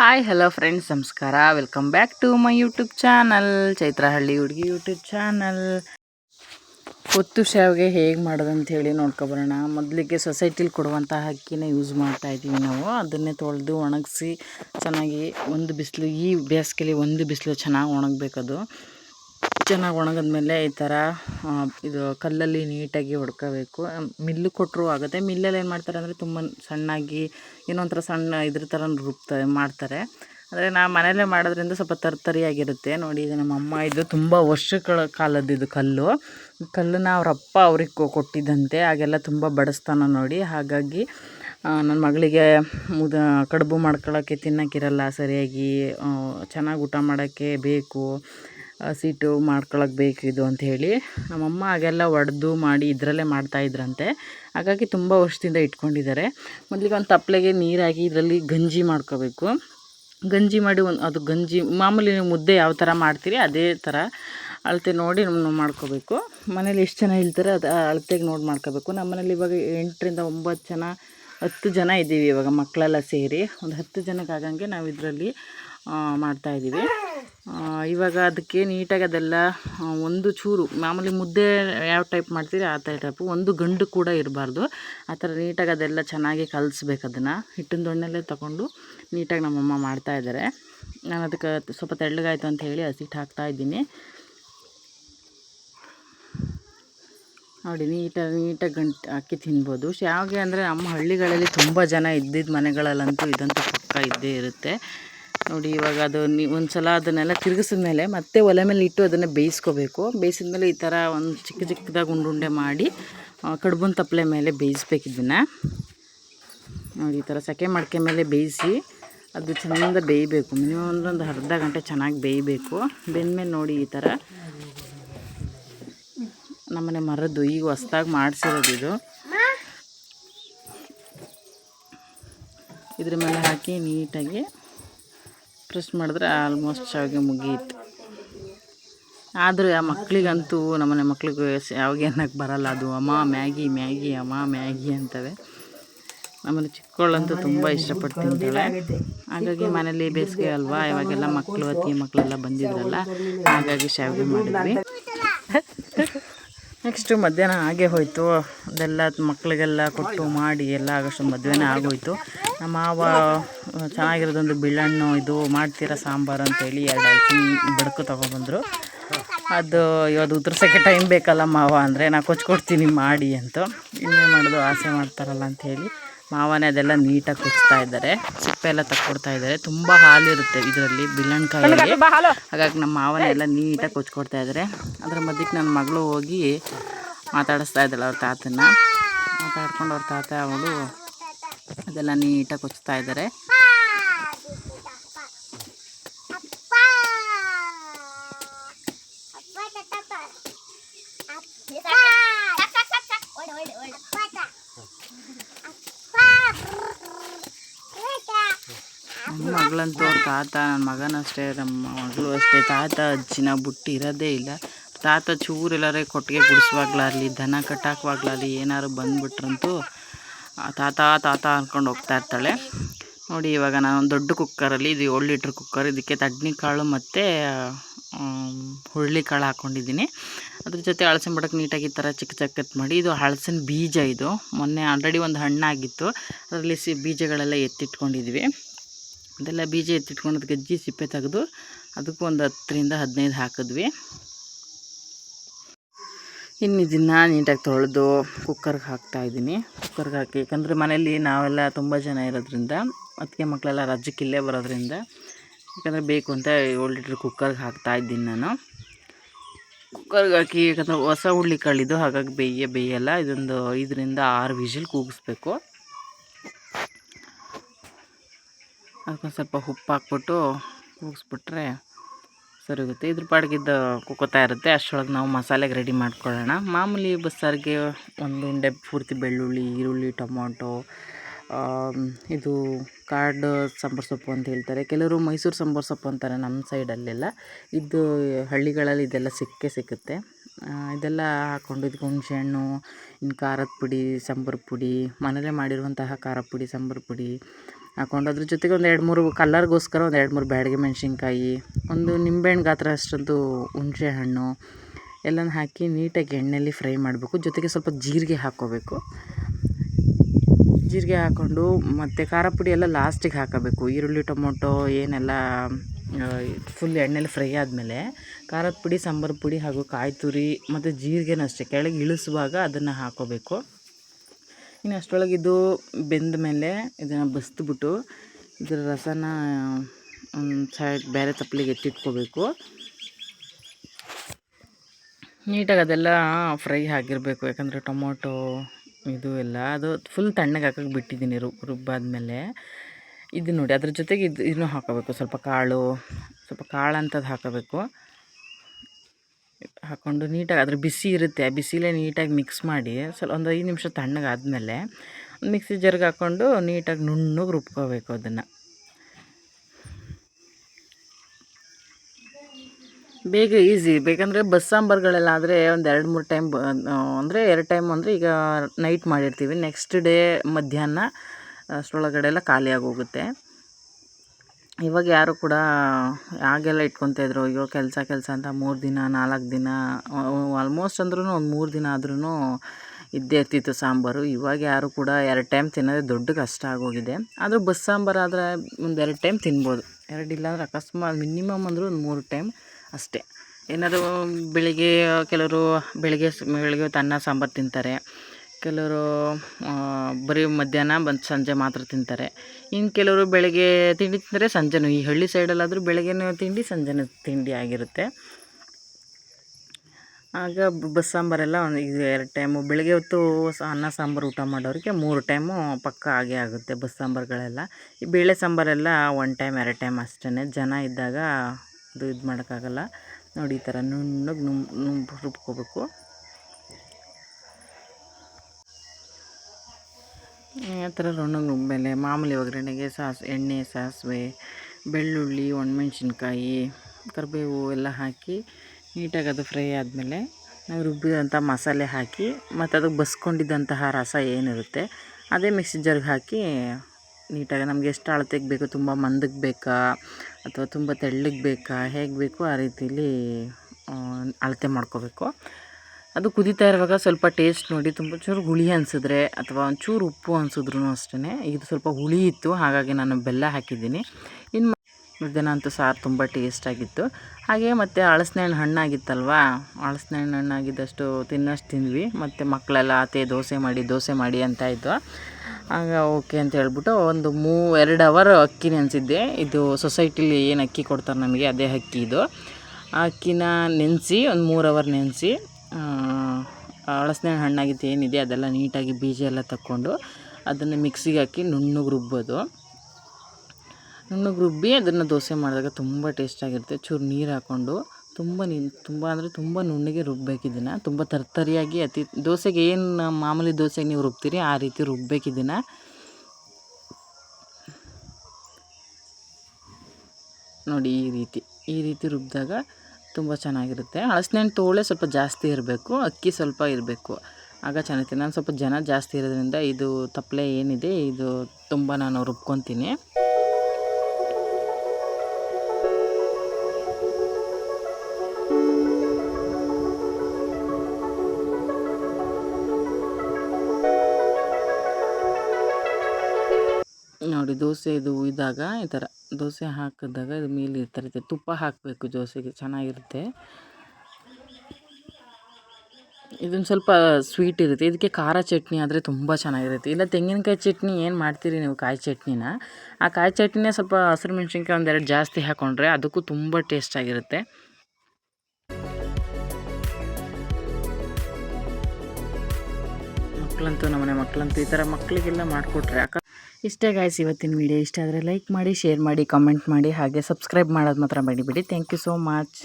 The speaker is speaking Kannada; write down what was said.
ಹಾಯ್ ಹಲೋ ಫ್ರೆಂಡ್ಸ್ ನಮಸ್ಕಾರ welcome back to my YouTube channel Chaitrahalli ಹುಡುಗಿ ಯೂಟ್ಯೂಬ್ ಚಾನಲ್ ಒತ್ತು ಶಾವಿಗೆ ಹೇಗೆ ಮಾಡೋದು ಅಂತ ಹೇಳಿ ನೋಡ್ಕೊಬರೋಣ ಮೊದಲಿಗೆ ಸೊಸೈಟಿಲಿ ಕೊಡುವಂಥ ಅಕ್ಕಿನ ಯೂಸ್ ಮಾಡ್ತಾ ಇದ್ದೀವಿ ನಾವು ಅದನ್ನೇ ತೊಳೆದು ಒಣಗಿಸಿ ಚೆನ್ನಾಗಿ ಒಂದು ಬಿಸಿಲು ಈ ಬೇಸಿಗೆಲಿ ಒಂದು ಬಿಸಿಲು ಚೆನ್ನಾಗಿ ಒಣಗಬೇಕದು ಚೆನ್ನಾಗಿ ಒಣಗಿದ್ಮೇಲೆ ಈ ಥರ ಇದು ಕಲ್ಲಲ್ಲಿ ನೀಟಾಗಿ ಹೊಡ್ಕೋಬೇಕು. ಮಿಲ್ಲು ಕೊಟ್ಟರು ಆಗುತ್ತೆ. ಮಿಲ್ಲಲ್ಲಿ ಏನು ಮಾಡ್ತಾರೆ ಅಂದರೆ ತುಂಬ ಸಣ್ಣಾಗಿ ಏನೋ ಒಂಥರ ಸಣ್ಣ ಇದ್ರ ಥರ ರುಬ್ತಾರೆ, ಮಾಡ್ತಾರೆ. ಅಂದರೆ ನಾ ಮನೆಯಲ್ಲೇ ಮಾಡೋದ್ರಿಂದ ಸ್ವಲ್ಪ ತರ್ತರಿಯಾಗಿರುತ್ತೆ. ನೋಡಿ ಇದು ನಮ್ಮ ಅಮ್ಮ ಇದು ತುಂಬ ವರ್ಷಗಳ ಕಾಲದ್ದು ಕಲ್ಲು. ಕಲ್ಲುನ ಕಲ್ಲನ್ನ ಅವ್ರ ಅಪ್ಪ ಅವ್ರಿಗೆ ಕೊಟ್ಟಿದ್ದಂತೆ. ಹಾಗೆಲ್ಲ ತುಂಬ ಬಡಿಸ್ತಾನ ನೋಡಿ. ಹಾಗಾಗಿ ನನ್ನ ಮಗಳಿಗೆ ಮುದ, ಕಡುಬು ಮಾಡ್ಕೊಳ್ಳೋಕ್ಕೆ ತಿನ್ನೋಕ್ಕಿರಲ್ಲ ಸರಿಯಾಗಿ ಚೆನ್ನಾಗಿ ಊಟ ಮಾಡೋಕ್ಕೆ ಬೇಕು. ಸೀಟು ಮಾಡ್ಕೊಳಕ್ಕೆ ಬೇಕು ಇದು ಅಂತ ಹೇಳಿ ನಮ್ಮಮ್ಮ ಹಾಗೆಲ್ಲ ಒಡೆದು ಮಾಡಿ ಇದರಲ್ಲೇ ಮಾಡ್ತಾಯಿದ್ರಂತೆ ಹಾಗಾಗಿ ತುಂಬ ವರ್ಷದಿಂದ ಇಟ್ಕೊಂಡಿದ್ದಾರೆ. ಮೊದಲಿಗೆ ಒಂದು ತಪ್ಪಲೆಗೆ ನೀರಾಗಿ ಇದರಲ್ಲಿ ಗಂಜಿ ಮಾಡ್ಕೋಬೇಕು. ಗಂಜಿ ಮಾಡಿ ಒಂದು ಅದು ಗಂಜಿ ಮಾಮೂಲಿ ನೀವು ಮುದ್ದೆ ಯಾವ ಥರ ಮಾಡ್ತೀರಿ ಅದೇ ಥರ ಅಳತೆ ನೋಡಿ ನಾವು ಮಾಡ್ಕೋಬೇಕು. ಮನೇಲಿ ಎಷ್ಟು ಜನ ಇಳ್ತಾರೆ ಅದು ಅಳತೆಗೆ ನೋಡಿ ಮಾಡ್ಕೋಬೇಕು. ನಮ್ಮ ಮನೇಲಿ ಇವಾಗ ಎಂಟರಿಂದ ಒಂಬತ್ತು ಜನ, ಹತ್ತು ಜನ ಇದ್ದೀವಿ ಇವಾಗ ಮಕ್ಕಳೆಲ್ಲ ಸೇರಿ. ಒಂದು ಹತ್ತು ಜನಕ್ಕಾಗಂಗೆ ನಾವು ಇದರಲ್ಲಿ ಮಾಡ್ತಾಯಿದ್ದೀವಿ ಇವಾಗ ಅದಕ್ಕೆ ನೀಟಾಗಿ ಅದೆಲ್ಲ ಒಂದು ಚೂರು, ಮಾಮೂಲಿ ಮುದ್ದೆ ಯಾವ ಟೈಪ್ ಮಾಡ್ತೀರಿ ಆ ಟೈಪು ಒಂದು ಗಂಡು ಕೂಡ ಇರಬಾರ್ದು. ಆ ಥರ ನೀಟಾಗಿ ಅದೆಲ್ಲ ಚೆನ್ನಾಗಿ ಕಲಿಸ್ಬೇಕು ಅದನ್ನು. ಹಿಟ್ಟಿನ ದೊಣ್ಣೆಲ್ಲೇ ತೊಗೊಂಡು ನೀಟಾಗಿ ನಮ್ಮಮ್ಮ ಮಾಡ್ತಾಯಿದ್ದಾರೆ ನಾನು ಅದಕ್ಕೆ ಸ್ವಲ್ಪ ತೆಳ್ಳಗಾಯಿತು ಅಂತ ಹೇಳಿ ಹಸಿಟ್ಟು ಹಾಕ್ತಾ ಇದ್ದೀನಿ. ನೋಡಿ, ನೀಟಾಗಿ ನೀಟಾಗಿ ಗಂಟು ಅಕ್ಕಿ ತಿನ್ಬೋದು. ಶಾವಿಗೆ ಅಂದರೆ ನಮ್ಮ ಹಳ್ಳಿಗಳಲ್ಲಿ ತುಂಬ ಜನ ಇದ್ದಿದ್ದ ಮನೆಗಳಲ್ಲಂತೂ ಇದಂತೂ ಪಕ್ಕ ಇದ್ದೇ ಇರುತ್ತೆ. ನೋಡಿ, ಇವಾಗ ಅದು ಒಂದು ಸಲ ಅದನ್ನೆಲ್ಲ ತಿರುಗಿಸಿದ ಮೇಲೆ ಮತ್ತೆ ಒಲೆ ಮೇಲೆ ಇಟ್ಟು ಅದನ್ನು ಬೇಯಿಸ್ಕೋಬೇಕು. ಬೇಯಿಸಿದ ಮೇಲೆ ಈ ಥರ ಒಂದು ಚಿಕ್ಕ ಚಿಕ್ಕದಾಗಿ ಉಂಡುಂಡೆ ಮಾಡಿ ಕಡುಬನ ತಪ್ಪಲೆ ಮೇಲೆ ಬೇಯಿಸ್ಬೇಕು ಇದನ್ನು. ನೋಡಿ, ಈ ಥರ ಸೆಕೆ ಮಡಕೆ ಮೇಲೆ ಬೇಯಿಸಿ ಅದು ಚೆಂದ ಬೇಯಬೇಕು. ಮಿನಿಮಮ್ ಒಂದೊಂದು ಒಂದು ಅರ್ಧ ಗಂಟೆ ಚೆನ್ನಾಗಿ ಬೇಯಬೇಕು. ಬೆಂದಮೇಲೆ ನೋಡಿ ಈ ಥರ. ನಮ್ಮನೆ ಮರದ್ದು ಈಗ ಹೊಸ್ದಾಗಿ ಮಾಡಿಸಿರೋದು ಇದು. ಇದ್ರ ಮೇಲೆ ಹಾಕಿ ನೀಟಾಗಿ ಪ್ರೆಸ್ ಮಾಡಿದ್ರೆ ಆಲ್ಮೋಸ್ಟ್ ಶಾವಿಗೆ ಮುಗಿಯಿತು ಆದರೂ ಆ ಮಕ್ಕಳಿಗಂತೂ ನಮ್ಮನೆ ಮಕ್ಳಿಗೆ ಶಾವಿಗೆ ಅನ್ನಕ್ಕೆ ಬರಲ್ಲ. ಅದು ಅಮ್ಮ, ಮ್ಯಾಗಿ ಮ್ಯಾಗಿ, ಅಮ್ಮ, ಮ್ಯಾಗಿ ಅಂತವೆ. ನಮ್ಮನೆ ಚಿಕ್ಕವಳಂತೂ ತುಂಬ ಇಷ್ಟಪಟ್ಟು ಹಾಗಾಗಿ ಮನೇಲಿ ಬೇಸಿಗೆ ಅಲ್ವಾ? ಇವಾಗೆಲ್ಲ ಮಕ್ಕಳು ಅತಿ ಮಕ್ಕಳೆಲ್ಲ ಬಂದಿದ್ರಲ್ಲ, ಹಾಗಾಗಿ ಶಾವಿಗೆ ಮಾಡಿದ್ವಿ. ನೆಕ್ಸ್ಟು ಮಧ್ಯಾಹ್ನ ಹಾಗೆ ಹೋಯಿತು. ಅದೆಲ್ಲ ಮಕ್ಕಳಿಗೆಲ್ಲ ಕೊಟ್ಟು ಮಾಡಿ ಎಲ್ಲ ಆಗೋಷ್ಟು ಮದುವೆನೇ ಆಗೋಯ್ತು. ನಮ್ಮ ಮಾವ ಚೆನ್ನಾಗಿರೋದೊಂದು ಬಿಳ್ಳಣ್ಣು ಇದು ಮಾಡ್ತೀರಾ ಸಾಂಬಾರು ಅಂತೇಳಿ ಎರಡು ಬಡ್ಕು ತೊಗೊಬಂದರು ಅದು ಇವತ್ತು ಉತ್ತರ್ಸೋಕ್ಕೆ ಟೈಮ್ ಬೇಕಲ್ಲ ಮಾವ ಅಂದರೆ ನಾ ಕೊಚ್ಕೊಡ್ತೀನಿ, ಮಾಡಿ ಅಂತ. ಇನ್ನೇನು ಮಾಡೋದು, ಆಸೆ ಮಾಡ್ತಾರಲ್ಲ ಅಂಥೇಳಿ ಮಾವನೇ ಅದೆಲ್ಲ ನೀಟಾಗಿ ಕುಚ್ತಾ ಇದ್ದಾರೆ. ಸಿಪ್ಪೆ ಎಲ್ಲ ತಕ್ಕೊಡ್ತಾ ಇದ್ದಾರೆ. ತುಂಬ ಹಾಲಿರುತ್ತೆ ಇದರಲ್ಲಿ ಬಿಲ್ಲಣ್ಕಾಯಲ್ಲಿ. ಹಾಗಾಗಿ ನಮ್ಮ ಮಾವನೇ ಎಲ್ಲ ನೀಟಾಗಿ ಕೊಚ್ಕೊಡ್ತಾ ಇದ್ದಾರೆ. ಅದ್ರ ಮಧ್ಯಕ್ಕೆ ನನ್ನ ಮಗಳು ಹೋಗಿ ಮಾತಾಡಿಸ್ತಾ ಇದ್ದಾಳೆ ಅವ್ರ ತಾತನ ಮಾತಾಡ್ಕೊಂಡು ಅವ್ರ ತಾತ ಅವಳು ಅದೆಲ್ಲ ನೀಟಾಗಿ ಕೊಚ್ತಾ ಇದ್ದಾರೆ. ಅವ್ರ ತಾತ ನನ್ನ ಮಗನಷ್ಟೇ ನಮ್ಮ ಮಗಳು ಅಷ್ಟೇ, ತಾತ, ಅಜ್ಜಿನ ಬುಟ್ಟಿ ಇರೋದೇ ಇಲ್ಲ. ತಾತ ಚೂರು ಎಲ್ಲರೇ ಕೊಟ್ಟಿಗೆ ಗುಡಿಸುವಾಗ್ಲಾಗಲಿ ದನ ಕಟ್ಟಾಕುವಾಗ್ಲಾಗಲಿ ಏನಾದ್ರು ಬಂದುಬಿಟ್ರಂತೂ ತಾತ ತಾತ ಅಂದ್ಕೊಂಡು ಹೋಗ್ತಾ ಇರ್ತಾಳೆ. ನೋಡಿ, ಇವಾಗ ನಾನು ದೊಡ್ಡ ಕುಕ್ಕರಲ್ಲಿ, ಇದು ಏಳು ಲೀಟ್ರ್ ಕುಕ್ಕರ್, ಇದಕ್ಕೆ ತಡ್ನಿ ಕಾಳು ಮತ್ತು ಹುರುಳಿ ಕಾಳು ಹಾಕ್ಕೊಂಡಿದ್ದೀನಿ ಅದ್ರ ಜೊತೆ ಹಳಸಿನ ಬಡಕ್ಕೆ ನೀಟಾಗಿ ಈ ಥರ ಚಿಕ್ಕ ಚಕ್ಕತ್ ಮಾಡಿ, ಇದು ಹಳಸಿನ ಬೀಜ ಇದು. ಮೊನ್ನೆ ಆಲ್ರೆಡಿ ಒಂದು ಹಣ್ಣಾಗಿತ್ತು. ಅದರಲ್ಲಿ ಸಿ ಬೀಜಗಳೆಲ್ಲ ಎತ್ತಿಟ್ಕೊಂಡಿದ್ವಿ. ಅದೆಲ್ಲ ಬೀಜ ಎತ್ತಿಟ್ಕೊಂಡು ಗಜ್ಜಿ ಸಿಪ್ಪೆ ತೆಗೆದು ಅದಕ್ಕೂ ಒಂದು ಹತ್ತರಿಂದ ಹದಿನೈದು ಹಾಕಿದ್ವಿ. ಇನ್ನು ಇದನ್ನು ನೀಟಾಗಿ ತೊಳೆದು ಕುಕ್ಕರ್ಗೆ ಹಾಕ್ತಾಯಿದ್ದೀನಿ ಕುಕ್ಕರ್ಗೆ ಹಾಕಿ, ಯಾಕಂದರೆ ಮನೇಲಿ ನಾವೆಲ್ಲ ತುಂಬ ಜನ ಇರೋದ್ರಿಂದ ಅದಕ್ಕೆ ಮಕ್ಕಳೆಲ್ಲ ರಜಕ್ಕೆ ಇಲ್ಲೇ ಬರೋದ್ರಿಂದ, ಯಾಕಂದರೆ ಬೇಕು ಅಂತ ಏಳು ಲೀಟ್ರ್ ಕುಕ್ಕರ್ಗೆ ಹಾಕ್ತಾ ಇದ್ದೀನಿ ನಾನು. ಕುಕ್ಕರ್ಗೆ ಹಾಕಿ, ಯಾಕಂದರೆ ಹೊಸ ಹುಳ್ಳಿ ಕಳಿದು ಹಾಗಾಗಿ ಬೇಯ, ಬೇಯಲ್ಲ. ಇದೊಂದು ಐದರಿಂದ ಆರು ವಿಜಿಲ್ ಕೂಗಿಸ್ಬೇಕು. ಅದಕ್ಕೊಂದು ಸ್ವಲ್ಪ ಉಪ್ಪು ಹಾಕ್ಬಿಟ್ಟು ಕೂಗಿಸ್ಬಿಟ್ರೆ ಸರಿ ಹೋಗುತ್ತೆ ಇದ್ರ ಪಾಡ್ಗಿದ್ದು ಕುಕ್ಕೋತಾ ಇರುತ್ತೆ. ಅಷ್ಟರೊಳಗೆ ನಾವು ಮಸಾಲೆಗೆ ರೆಡಿ ಮಾಡ್ಕೊಳ್ಳೋಣ. ಮಾಮೂಲಿ ಬಸ್ಸಾರಿಗೆ ಒಂದು ಉಂಡೆ ಪೂರ್ತಿ ಬೆಳ್ಳುಳ್ಳಿ, ಈರುಳ್ಳಿ, ಟೊಮೊಟೊ ಇದು ಕಾಡು ಸಾಂಬಾರು ಸೊಪ್ಪು ಅಂತ ಹೇಳ್ತಾರೆ. ಕೆಲವರು ಮೈಸೂರು ಸಾಂಬಾರು ಸೊಪ್ಪು ಅಂತಾರೆ ನಮ್ಮ ಸೈಡಲ್ಲೆಲ್ಲ. ಇದು ಹಳ್ಳಿಗಳಲ್ಲಿ ಇದೆಲ್ಲ ಸಿಕ್ಕೇ ಸಿಕ್ಕುತ್ತೆ. ಇದೆಲ್ಲ ಹಾಕ್ಕೊಂಡು ಇದಕ್ಕೆ ಹುಣಸೆಹಣ್ಣು ಇನ್ನು ಖಾರದ ಪುಡಿ, ಸಾಂಬಾರು ಪುಡಿ, ಮನೇಲೇ ಮಾಡಿರುವಂತಹ ಖಾರ ಪುಡಿ, ಸಾಂಬಾರು ಪುಡಿ ಹಾಕೊಂಡು ಅದ್ರ ಜೊತೆಗೆ ಒಂದು ಎರಡು ಮೂರು ಕಲ್ಲರ್ಗೋಸ್ಕರ ಒಂದು ಎರಡು ಮೂರು ಬ್ಯಾಡಗೆ ಮೆಣಸಿನ್ಕಾಯಿ, ಒಂದು ನಿಂಬೆಹಣ್ಣು ಗಾತ್ರ ಅಷ್ಟೊಂದು ಹುಣಸೆ ಹಣ್ಣು ಎಲ್ಲನೂ ಹಾಕಿ ನೀಟಾಗಿ ಎಣ್ಣೆಯಲ್ಲಿ ಫ್ರೈ ಮಾಡಬೇಕು. ಜೊತೆಗೆ ಸ್ವಲ್ಪ ಜೀರಿಗೆ ಹಾಕ್ಕೋಬೇಕು. ಜೀರಿಗೆ ಹಾಕ್ಕೊಂಡು ಮತ್ತು ಖಾರ ಪುಡಿ ಎಲ್ಲ ಲಾಸ್ಟಿಗೆ ಹಾಕಬೇಕು. ಈರುಳ್ಳಿ, ಟೊಮೊಟೊ ಏನೆಲ್ಲ ಫುಲ್ ಎಣ್ಣೆಲಿ ಫ್ರೈ ಆದಮೇಲೆ ಖಾರದ ಪುಡಿ, ಸಾಂಬಾರು ಪುಡಿ ಹಾಗೂ ಕಾಯಿ ತುರಿ ಮತ್ತು ಜೀರಿಗೆನೂ ಅಷ್ಟೇ. ಕೆಳಗೆ ಇಳಿಸುವಾಗ ಅದನ್ನು ಹಾಕ್ಕೋಬೇಕು. ಇನ್ನು ಅಷ್ಟರೊಳಗೆ ಇದು ಬೆಂದ ಮೇಲೆ ಇದನ್ನು ಬಸ್ದುಬಿಟ್ಟು ಇದರ ರಸನ ಒಂದು ಸೈಡ್ ಬೇರೆ ತಪ್ಪಲಿಗೆ ಎತ್ತಿಟ್ಕೋಬೇಕು. ನೀಟಾಗಿ ಅದೆಲ್ಲ ಫ್ರೈ ಆಗಿರಬೇಕು, ಯಾಕಂದರೆ ಟೊಮೊಟೊ, ಇದು ಎಲ್ಲ. ಅದು ಫುಲ್ ತಣ್ಣಗೆ ಹಾಕೋಕೆ ಬಿಟ್ಟಿದ್ದೀನಿ ರುಬ್ಬ ರುಬ್ಬಾದ್ಮೇಲೆ ಇದು ನೋಡಿ, ಅದ್ರ ಜೊತೆಗೆ ಇದು, ಇದನ್ನು ಹಾಕೋಬೇಕು. ಸ್ವಲ್ಪ ಕಾಳು ಸ್ವಲ್ಪ ಕಾಳು ಅಂಥದ್ದು ಹಾಕೋಬೇಕು. ಹಾಕ್ಕೊಂಡು ನೀಟಾಗಿ ಅದ್ರ ಬಿಸಿ ಇರುತ್ತೆ. ಆ ಬಿಸಿಲೇ ನೀಟಾಗಿ ಮಿಕ್ಸ್ ಮಾಡಿ ಸ್ವಲ್ಪ ಒಂದು ಐದು ನಿಮಿಷ ತಣ್ಣಗಾದ್ಮೇಲೆ ಮಿಕ್ಸಿ ಜರ್ಗೆ ಹಾಕ್ಕೊಂಡು ನೀಟಾಗಿ ನುಣ್ಣಗೆ ರುಬ್ಕೋಬೇಕು ಅದನ್ನು. ಬೇಗ ಈಸಿ ಬೇಕಂದರೆ ಬಸ್ ಸಾಂಬಾರುಗಳೆಲ್ಲ ಆದರೆ ಒಂದು ಎರಡು ಮೂರು ಟೈಮ್ ಅಂದರೆ ಎರಡು ಟೈಮ್ ಅಂದರೆ ಈಗ ನೈಟ್ ಮಾಡಿರ್ತೀವಿ. ನೆಕ್ಸ್ಟ್ ಡೇ ಮಧ್ಯಾಹ್ನ ಅಷ್ಟರೊಳಗಡೆ ಎಲ್ಲ ಖಾಲಿಯಾಗಿ ಹೋಗುತ್ತೆ. ಇವಾಗ ಯಾರು ಕೂಡ ಆಗೆಲ್ಲ ಇಟ್ಕೊತಾ ಇದ್ರು. ಅಯ್ಯೋ, ಕೆಲಸ ಕೆಲಸ ಅಂತ ಮೂರು ದಿನ, ನಾಲ್ಕು ದಿನ ಆಲ್ಮೋಸ್ಟ್ ಅಂದ್ರೂ ಒಂದು ಮೂರು ದಿನ ಆದ್ರೂ ಇದ್ದೇ ಇರ್ತಿತ್ತು ಸಾಂಬಾರು. ಇವಾಗ ಯಾರು ಕೂಡ ಎರಡು ಟೈಮ್ ತಿನ್ನೋದೇ ದೊಡ್ಡ ಕಷ್ಟ ಆಗೋಗಿದೆ. ಆದರೂ ಬಸ್ ಸಾಂಬಾರು ಆದರೆ ಒಂದು ಎರಡು ಟೈಮ್ ತಿನ್ಬೋದು. ಎರಡು ಇಲ್ಲ ಅಂದ್ರೆ ಅಕಸ್ಮಾತ್ ಮಿನಿಮಮ್ ಅಂದರೂ ಒಂದು ಮೂರು ಟೈಮ್ ಅಷ್ಟೇ. ಏನಾದರೂ ಬೆಳಿಗ್ಗೆ, ಕೆಲವರು ಬೆಳಿಗ್ಗೆ ಬೆಳಿಗ್ಗೆ ಅನ್ನ ಸಾಂಬಾರು ತಿಂತಾರೆ. ಕೆಲವರು ಬರೀ ಮಧ್ಯಾಹ್ನ ಬಂದು ಸಂಜೆ ಮಾತ್ರ ತಿಂತಾರೆ. ಇನ್ನು ಕೆಲವರು ಬೆಳಗ್ಗೆ ತಿಂಡಿ ತಿಂದರೆ ಸಂಜೆನೂ, ಈ ಹಳ್ಳಿ ಸೈಡಲ್ಲಾದರೂ ಬೆಳಗ್ಗೆನೂ ತಿಂಡಿ, ಸಂಜೆನೂ ತಿಂಡಿ ಆಗಿರುತ್ತೆ. ಆಗ ಬಸ್ ಸಾಂಬಾರೆಲ್ಲ ಒಂದು ಇದು ಎರಡು ಟೈಮು ಬೆಳಗ್ಗೆ ಹೊತ್ತು ಅನ್ನ, ಸಾಂಬಾರು ಊಟ ಮಾಡೋರಿಗೆ ಮೂರು ಟೈಮು ಪಕ್ಕ ಆಗೇ ಆಗುತ್ತೆ ಬಸ್ ಸಾಂಬಾರುಗಳೆಲ್ಲ. ಈ ಬೇಳೆ ಸಾಂಬಾರೆಲ್ಲ ಒನ್ ಟೈಮ್ ಎರಡು ಟೈಮ್ ಅಷ್ಟೇ ಜನ ಇದ್ದಾಗ ಅದು ಇದು ಮಾಡೋಕ್ಕಾಗಲ್ಲ. ನೋಡಿ ಈ ಥರ ನುಣ್ಣಗೆ ನುಂಬ್ ನುಂಬ್ ರುಬ್ಕೋಬೇಕು. ಆ ಥರ ನುಣ್ಣಗೆ ರುಬ್ಮೇಲೆ ಮಾಮೂಲಿ ಒಗ್ಗರಣೆಗೆ ಸಾಸ್, ಎಣ್ಣೆ, ಸಾಸಿವೆ, ಬೆಳ್ಳುಳ್ಳಿ, ಒಣಮೆಣ್ಸಿನ್ಕಾಯಿ, ಕರಿಬೇವು ಎಲ್ಲ ಹಾಕಿ ನೀಟಾಗಿ ಅದು ಫ್ರೈ ಆದಮೇಲೆ ನಾವು ರುಬ್ಬಿದಂಥ ಮಸಾಲೆ ಹಾಕಿ ಮತ್ತು ಅದಕ್ಕೆ ಬಸ್ಕೊಂಡಿದ್ದಂತಹ ರಸ ಏನಿರುತ್ತೆ, ಅದೇ ಮಿಕ್ಸಿ ಜರ್ಗೆ ಹಾಕಿ ನೀಟಾಗಿ ನಮ್ಗೆ ಎಷ್ಟು ಅಳತೆಗೆ ಬೇಕು, ತುಂಬ ಮಂದಕ್ಕೆ ಬೇಕಾ ಅಥವಾ ತುಂಬ ತೆಳ್ಳಗೆ ಬೇಕಾ, ಹೇಗೆ ಬೇಕು ಆ ರೀತಿಯಲ್ಲಿ ಅಳತೆ ಮಾಡ್ಕೋಬೇಕು. ಅದು ಕುದೀತಾ ಇರುವಾಗ ಸ್ವಲ್ಪ ಟೇಸ್ಟ್ ನೋಡಿ, ತುಂಬ ಚೂರು ಹುಳಿ ಅನಿಸಿದ್ರೆ ಅಥವಾ ಒಂಚೂರು ಉಪ್ಪು ಅನಿಸಿದ್ರು ಅಷ್ಟೇ ಇದು ಸ್ವಲ್ಪ ಹುಳಿ ಇತ್ತು, ಹಾಗಾಗಿ ನಾನು ಬೆಲ್ಲ ಹಾಕಿದ್ದೀನಿ. ಇನ್ನು ಮಧ್ಯಾಹ್ನ ಅಂತೂ ಸಾರು ತುಂಬ ಟೇಸ್ಟಾಗಿತ್ತು ಹಾಗೆ ಮತ್ತು ಹಳಸಿನ ಹಣ್ಣು ಹಣ್ಣಾಗಿತ್ತಲ್ವಾ? ಹಳಸಿನ ಹಣ್ಣು ಹಣ್ಣಾಗಿದ್ದಷ್ಟು ತಿನ್ನಷ್ಟು ತಿಂದ್ವಿ. ಮತ್ತು ಮಕ್ಕಳೆಲ್ಲ ಆತೆ ದೋಸೆ ಮಾಡಿ ದೋಸೆ ಮಾಡಿ ಅಂತ ಇತ್ತು ಹಾಗೆ ಓಕೆ ಅಂತ ಹೇಳ್ಬಿಟ್ಟು ಒಂದು ಮೂ, ಎರಡು ಅವರ್ ಅಕ್ಕಿ ನೆನೆಸಿದ್ದೆ ಇದು ಸೊಸೈಟಿಲಿ ಏನು ಅಕ್ಕಿ ಕೊಡ್ತಾರೆ ನಮಗೆ ಅದೇ ಅಕ್ಕಿ ಇದು. ಆ ಅಕ್ಕಿನ ನೆನೆಸಿ, ಒಂದು ಮೂರು ಅವರ್ ನೆನೆಸಿ. ಹಳಸಿನ ಹಣ್ಣಾಗಿದ್ದು ಏನಿದೆ ಅದೆಲ್ಲ ನೀಟಾಗಿ ಬೀಜ ಎಲ್ಲ ತಕ್ಕೊಂಡು ಅದನ್ನು ಮಿಕ್ಸಿಗೆ ಹಾಕಿ ನುಣ್ಣಗೆ ರುಬ್ಬೋದು ನುಣ್ಣಗೆ ರುಬ್ಬಿ ಅದನ್ನು ದೋಸೆ ಮಾಡಿದಾಗ ತುಂಬ ಟೇಸ್ಟಾಗಿರುತ್ತೆ. ಚೂರು ನೀರು ಹಾಕ್ಕೊಂಡು ತುಂಬ ನೀ, ತುಂಬ ಅಂದರೆ ತುಂಬ ನುಣ್ಣಗೆ ರುಬ್ಬೇಕಿದ್ದೀನ ತುಂಬ ತರ್ತರಿಯಾಗಿ ಅತಿ, ದೋಸೆಗೆ ಏನು ಮಾಮೂಲಿ ದೋಸೆಗೆ ನೀವು ರುಬ್ತೀರಿ ಆ ರೀತಿ ರುಬ್ಬೇಕಿದ್ದೀನ ನೋಡಿ ಈ ರೀತಿ ಈ ರೀತಿ ರುಬ್ಬಿದಾಗ ತುಂಬ ಚೆನ್ನಾಗಿರುತ್ತೆ. ಹಳಸಿನ ಹಣ್ಣು ತೋಳೆ ಸ್ವಲ್ಪ ಜಾಸ್ತಿ ಇರಬೇಕು. ಅಕ್ಕಿ ಸ್ವಲ್ಪ ಇರಬೇಕು. ಆಗ ಚೆನ್ನಾಗಿರುತ್ತೆ. ನಾನು ಸ್ವಲ್ಪ ಜನ ಜಾಸ್ತಿ ಇರೋದ್ರಿಂದ ಇದು ತಪ್ಪಲೆ ಏನಿದೆ, ಇದು ತುಂಬ ನಾನು ರುಬ್ಕೊತೀನಿ. ನೋಡಿ, ದೋಸೆ ಇದು ಇದಾಗ ಈ ಥರ. ದೋಸೆ ಹಾಕಿದಾಗ ಇದು ಮೇಲೆ ಇರುತ್ತೆ ತುಪ್ಪ ಹಾಕಬೇಕು ದೋಸೆಗೆ, ಚೆನ್ನಾಗಿರುತ್ತೆ. ಇದೊಂದು ಸ್ವಲ್ಪ ಸ್ವೀಟ್ ಇರುತ್ತೆ. ಇದಕ್ಕೆ ಖಾರ ಚಟ್ನಿ ಆದರೆ ತುಂಬ ಚೆನ್ನಾಗಿರುತ್ತೆ. ಇಲ್ಲ, ತೆಂಗಿನಕಾಯಿ ಚಟ್ನಿ ಏನು ಮಾಡ್ತೀರಿ ನೀವು ಕಾಯಿ ಚಟ್ನಿನ? ಆ ಕಾಯಿ ಚಟ್ನಿನೇ ಸ್ವಲ್ಪ ಹಸಿರು ಮೆಣ್ಸಿನ್ಕಾಯಿ ಒಂದೆರಡು ಜಾಸ್ತಿ ಹಾಕ್ಕೊಂಡ್ರೆ ಅದಕ್ಕೂ ತುಂಬ ಟೇಸ್ಟಾಗಿರುತ್ತೆ ಮಕ್ಕಳಂತೂ ನಮ್ಮನೆ ಮಕ್ಕಳಂತೂ ಈ ಥರ ಮಕ್ಕಳಿಗೆಲ್ಲ ಮಾಡಿಕೊಟ್ರೆ ಯಾಕೆ ಇಷ್ಟೇ ಗಾಯ್ಸ್ ಇವತ್ತಿನ ವಿಡಿಯೋ ಇಷ್ಟ ಆದರೆ ಲೈಕ್ ಮಾಡಿ ಶೇರ್ ಮಾಡಿ ಕಮೆಂಟ್ ಮಾಡಿ, ಹಾಗೆ ಸಬ್ಸ್ಕ್ರೈಬ್ ಮಾಡೋದು ಮಾತ್ರ ಮಾಡಿಬಿಡಿ ಥ್ಯಾಂಕ್ ಯು ಸೋ ಮಚ್